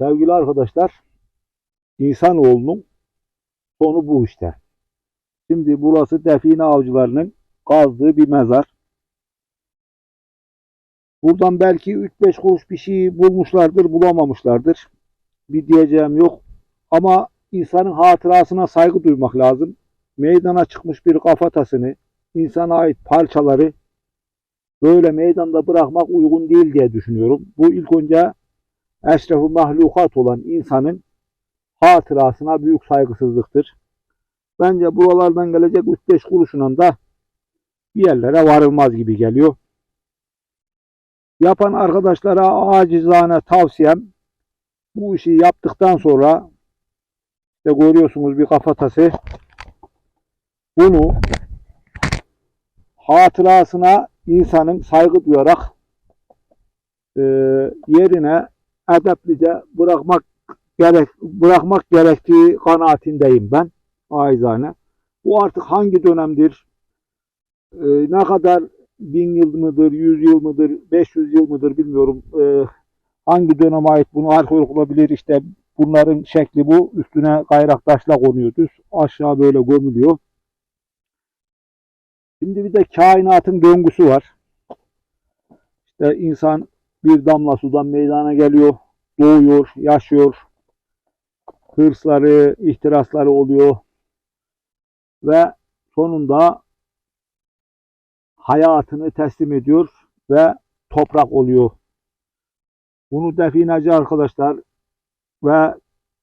Sevgili arkadaşlar, insanoğlunun sonu bu işte. Şimdi burası define avcılarının kazdığı bir mezar. Buradan belki 3-5 kuruş bir şey bulmuşlardır, bulamamışlardır. Bir diyeceğim yok. Ama insanın hatırasına saygı duymak lazım. Meydana çıkmış bir kafatasını, insana ait parçaları böyle meydanda bırakmak uygun değil diye düşünüyorum. Bu ilk önce eşrefu mahlukat olan insanın hatırasına büyük saygısızlıktır. Bence buralardan gelecek 3-5 kuruşundan da bir yerlere varılmaz gibi geliyor. Yapan arkadaşlara acizane tavsiyem bu işi yaptıktan sonra işte görüyorsunuz bir kafatası bunu hatırasına insanın saygı duyarak e, yerine edeplice bırakmak gerek bırakmak gerektiği kanaatindeyim ben aizane. Bu artık hangi dönemdir? e, ne kadar bin yıl mıdır, yüz yıl mıdır, 500 yıl mıdır bilmiyorum. E, hangi döneme ait bunu arkeolog olabilir işte bunların şekli bu. Üstüne kayrak taşla konuyor düz. Aşağı böyle gömülüyor. Şimdi bir de kainatın döngüsü var. İşte insan bir damla sudan meydana geliyor, doğuyor, yaşıyor. Hırsları, ihtirasları oluyor. Ve sonunda hayatını teslim ediyor ve toprak oluyor. Bunu defineci arkadaşlar ve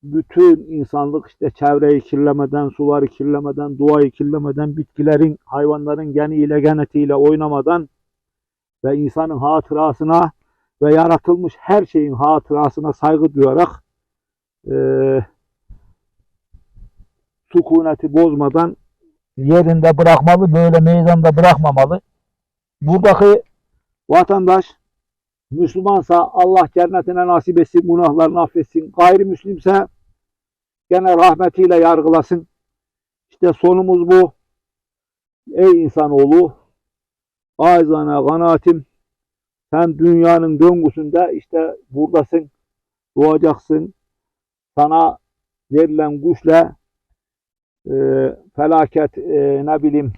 bütün insanlık işte çevreyi kirlemeden, suları kirlemeden, doğayı kirlemeden, bitkilerin, hayvanların geniyle, genetiyle oynamadan ve insanın hatırasına ve yaratılmış her şeyin hatırasına saygı duyarak e, sükuneti bozmadan yerinde bırakmalı, böyle meydanda bırakmamalı. Buradaki vatandaş Müslümansa Allah cennetine nasip etsin, günahlarını affetsin. Gayrimüslimse gene rahmetiyle yargılasın. İşte sonumuz bu. Ey insanoğlu, acizane kanaatim, sen dünyanın döngüsünde işte buradasın, doğacaksın. Sana verilen güçle e, felaket, e, ne bileyim,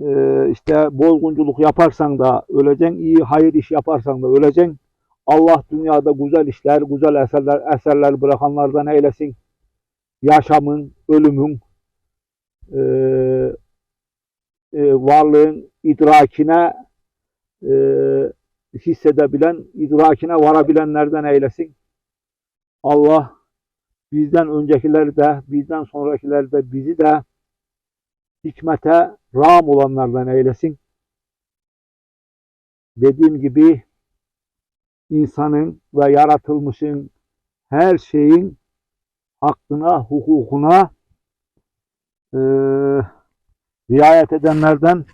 e, işte bozgunculuk yaparsan da öleceksin, iyi hayır iş yaparsan da öleceksin. Allah dünyada güzel işler, güzel eserler, eserler bırakanlardan eylesin. Yaşamın, ölümün, e, e, varlığın idrakine e, hissedebilen, idrakine varabilenlerden eylesin. Allah bizden öncekileri de, bizden sonrakileri de, bizi de hikmete ram olanlardan eylesin. Dediğim gibi insanın ve yaratılmışın her şeyin hakkına, hukukuna e, riayet edenlerden,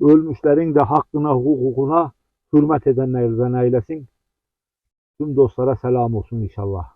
ölmüşlerin de hakkına, hukukuna hürmet edenlerden eylesin. Tüm dostlara selam olsun inşallah.